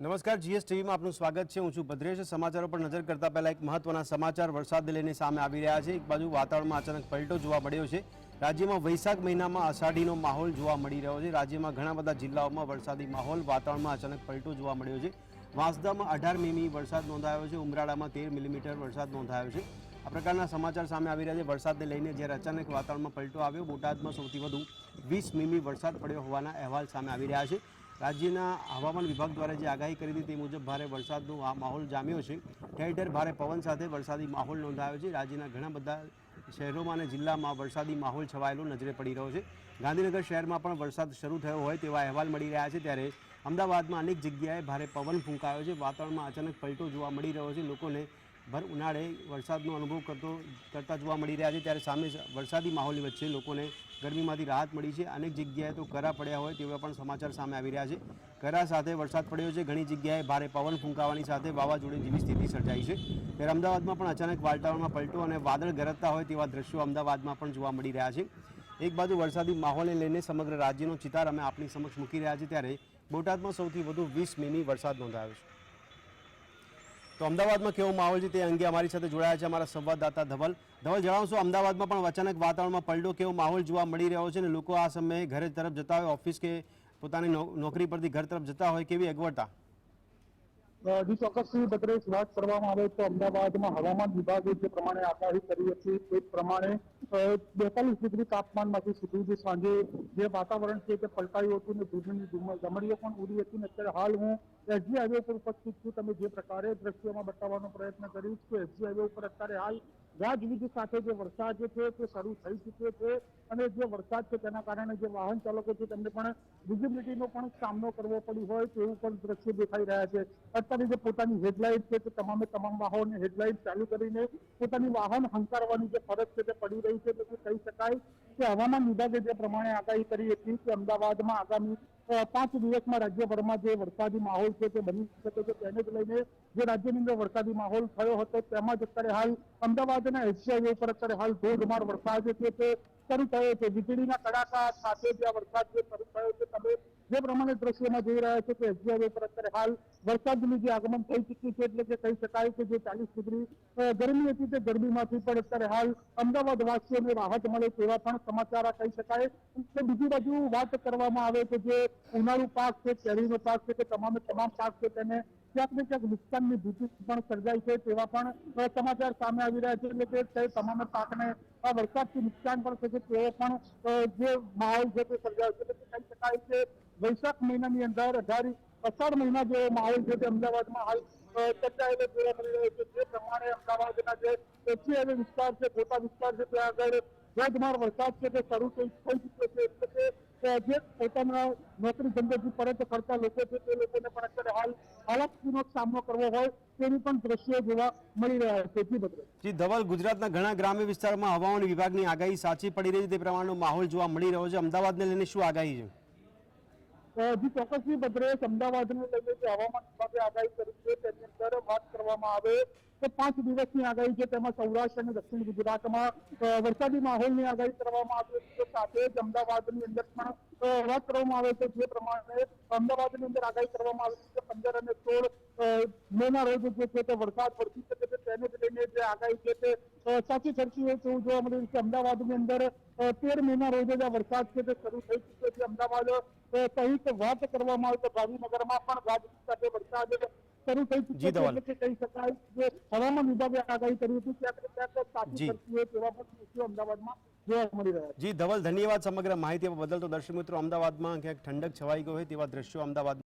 નમસ્કાર, જીએસ ટીવીમાં આપનું સ્વાગત છે. હું છું ભદ્રેશ. સમાચારો પર નજર કરતા પહેલા એક મહત્વના સમાચાર વરસાદને લઈને સામે આવી રહ્યા છે. એક બાજુ વાતાવરણમાં અચાનક પલટો જોવા મળ્યો છે. રાજ્યમાં વૈશાખ મહિનામાં અષાઢીનો માહોલ જોવા મળી રહ્યો છે. રાજ્યમાં ઘણા બધા જિલ્લાઓમાં વરસાદી માહોલ, વાતાવરણમાં અચાનક પલટો જોવા મળ્યો છે. વાંસદામાં અઢાર મીમી વરસાદ નોંધાયો છે. ઉમરાળામાં તેર મિલીમીટર વરસાદ નોંધાયો છે. આ પ્રકારના સમાચાર સામે આવી રહ્યા છે. વરસાદને લઈને જ્યારે અચાનક વાતાવરણમાં પલટો આવ્યો, બોટાદમાં સૌથી વધુ વીસ મીમી વરસાદ પડ્યો હોવાના અહેવાલ સામે આવી રહ્યા છે. રાજ્યના હવામાન વિભાગ દ્વારા જે આગાહી કરી હતી તે મુજબ ભારે વરસાદનો આ માહોલ જામ્યો છે. ઠેર ઠેર ભારે પવન સાથે વરસાદી માહોલ નોંધાયો છે. રાજ્યના ઘણા બધા શહેરોમાં અને જિલ્લામાં વરસાદી માહોલ છવાયેલો નજરે પડી રહ્યો છે. ગાંધીનગર શહેરમાં પણ વરસાદ શરૂ થયો હોય તેવા અહેવાલ મળી રહ્યા છે ત્યારે અમદાવાદમાં અનેક જગ્યાએ ભારે પવન ફૂંકાયો છે. વાતાવરણમાં અચાનક પલટો જોવા મળી રહ્યો છે. લોકોને ભર ઉનાળે વરસાદનો અનુભવ કરતો કરતા જોવા મળી રહ્યા છે, ત્યારે સામે વરસાદી માહોલની વચ્ચે લોકોને ગરમીમાંથી રાહત મળી છે. અનેક જગ્યાએ તો કરા પડ્યા હોય તેવા પણ સમાચાર સામે આવી રહ્યા છે. કરા સાથે વરસાદ પડ્યો છે. ઘણી જગ્યાએ ભારે પવન ફૂંકાવાની સાથે વાવાઝોડી જેવી સ્થિતિ સર્જાઈ છે. ત્યારે અમદાવાદમાં પણ અચાનક વાતાવરણમાં પલટો અને વાદળ ગરજતા હોય તેવા દ્રશ્યો અમદાવાદમાં પણ જોવા મળી રહ્યા છે. એક બાજુ વરસાદી માહોલને લઈને સમગ્ર રાજ્યનો ચિતાર અમે આપણી સમક્ષ મૂકી રહ્યા છીએ. ત્યારે બોટાદમાં સૌથી વધુ વીસ મીમી વરસાદ નોંધાયો છે. તો અમદાવાદમાં કેવો માહોલ છે તે અંગે અમારી સાથે જોડાયા છે અમારા સંવાદદાતા ધવલ. ધવલ, જણાવશો, અમદાવાદમાં પણ અચાનક વાતાવરણમાં પલટો કેવો માહોલ જોવા મળી રહ્યો છે અને લોકો આ સમયે ઘરે તરફ જતા હોય, ઓફિસ કે પોતાની નોકરી પરથી ઘર તરફ જતા હોય, કેવી અગવડતા? જી ચોક્કસથી ભદ્રેશ, વાત કરવામાં આવે તો અમદાવાદમાં હવામાન વિભાગે જે પ્રમાણે આગાહી કરી હતી તે પ્રમાણે બેતાલીસ ડિગ્રી તાપમાનમાંથી સુધી જે સાંજે જે વાતાવરણ છે તે પલટાયું હતું ને ધૂળની ગમડીઓ પણ ઉડી હતી ને અત્યારે હાલ હું એસજી હાઈવે ઉપર ઉપસ્થિત છું. તમે જે પ્રકારે દ્રશ્યોમાં બતાવવાનો પ્રયત્ન કરીશ કે એસજી હાઈવે ઉપર અત્યારે હાલ ગાજવીજ સાથે જે વરસાદ છે તે શરૂ થઈ ચૂક્યો છે અને જે વરસાદ છે તેના કારણે જે વાહન ચાલકો છે તેમને પણ વિઝિબિલિટીનો પણ સામનો કરવો પડ્યો હોય તેવું પણ દ્રશ્યો દેખાઈ રહ્યા છે. અત્યારે જે પોતાની હેડલાઇટ છે તે તમામે તમામ વાહનોને હેડલાઇટ ચાલુ કરીને પોતાની વાહન હંકારવાની જે ફરજ છે તે પડી રહી છે. તે કહી શકાય કે હવામાન વિભાગે જે પ્રમાણે આગાહી કરી હતી કે અમદાવાદમાં આગામી પાંચ દિવસમાં રાજ્યભરમાં જે વરસાદી માહોલ છે તે બની શકે છે, તેને જ લઈને જે રાજ્યની અંદર વરસાદી માહોલ થયો હતો, તેમાં જ અત્યારે હાલ અમદાવાદના એશિયા ઉપર અત્યારે હાલ ધોધમાર વરસાદ છે તે શરૂ થયો છે. વીજળીના કડાકા સાથે જે વરસાદ જે શરૂ થયો છે, તમે જે પ્રમાણે દ્રશ્યમાં જોઈ રહ્યા છે કે એસજીઆઈ ઉપર અત્યારે હાલ વરસાદનું જે આગમન થઈ ચૂક્યું છે એટલે કે કહી શકાય કે જે ચાલીસ ડિગ્રી ગરમી હતી તે ગરમીમાંથી પણ અત્યારે હાલ અમદાવાદ વાસીઓને રાહત મળે તેવા પણ સમાચાર કહી શકાય. તો બીજી બાજુ વાત કરવામાં આવે કે જે ઉનાળુ પાક છે, કેરીનો પાક છે, કે તમામે તમામ પાક છે તેને ક્યાંક ને ક્યાંક નુકસાનની ભીતિ પણ સર્જાય છે તેવા પણ સમાચાર સામે આવી રહ્યા છે એટલે કે તમામ પાકને વરસાદથી નુકસાન પણ થશે તે પણ જે માહોલ છે તે સર્જાયો છે. એટલે કહી શકાય કે વૈશાખ મહિનાની અંદર અઢાર અષાઢ મહિના જે માહોલ છે તે અમદાવાદમાં હાલ અ, સર્જાયેલો જોવા મળી રહ્યો છે. જે પ્રમાણે અમદાવાદના જે પછી હાઈવે વિસ્તાર છે ગોતા વિસ્તાર છે ત્યાં આગળ ધોધમાર વરસાદ છે તે શરૂ થઈ ચૂક્યો જે પોતાના નોકરી ધંધેથી પરત કરતા લોકો છે, તે લોકોને પણ અત્યારે હાલ હાલાકીનો સામનો કરવો હોય તેની પણ દ્રશ્યો જોવા મળી રહ્યા છે. જી, ધવલ, ગુજરાતના ઘણા ગ્રામ્ય વિસ્તારમાં હવામાન વિભાગની આગાહી સાચી પડી રહી છે. તે પ્રમાણનો માહોલ જોવા મળી રહ્યો છે. અમદાવાદને લઈને શું આગાહી છે? અ, જી ચોક્કસથી ભદ્રેશ અમદાવાદને લઈને જે હવામાન વિભાગે આગાહી કરી છે તેની અંદર વાત કરવામાં આવે તો પાંચ દિવસની આગાહી છે તેમાં સૌરાષ્ટ્ર અને દક્ષિણ ગુજરાતમાં વરસાદી માહોલની આગાહી કરવામાં આવી છે. સાથે જ અમદાવાદની અંદર પણ વાત કરવામાં આવે છે જે પ્રમાણે અમદાવાદની અંદર આગાહી કરવામાં આવી છે પંદર અને સોળ મે ના રોજ જે છે તે વરસાદ વરસી શકે છે તેને જ લઈને જે આગાહી છે તે સાચી સરખી હોય તેવું જોવા મળ્યું છે અમદાવાદની અંદર તેર મેના રોજ જ આ વરસાદ છે તે શરૂ થઈ ચુક્યો છે. અમદાવાદ સહિત વાત કરવામાં આવે તો ગાંધીનગરમાં પણ ગાજવીજ સાથે વરસાદ શરૂ થઈ ચુક્યો છે. કહી શકાય કે હવામાન વિભાગે આગાહી કરી હતી ને ક્યાંક સાચી સરખી હોય તેવા પણ અમદાવાદમાં. જોવા મળી રહ્યા છે. જી, ધવલ, ધન્યવાદ સમગ્ર માહિતી બદલ તો દર્શક મિત્રો, અમદાવાદમાં ક્યાંક ઠંડક છવાઈ ગઈ હોય તેવા દ્રશ્યો અમદાવાદ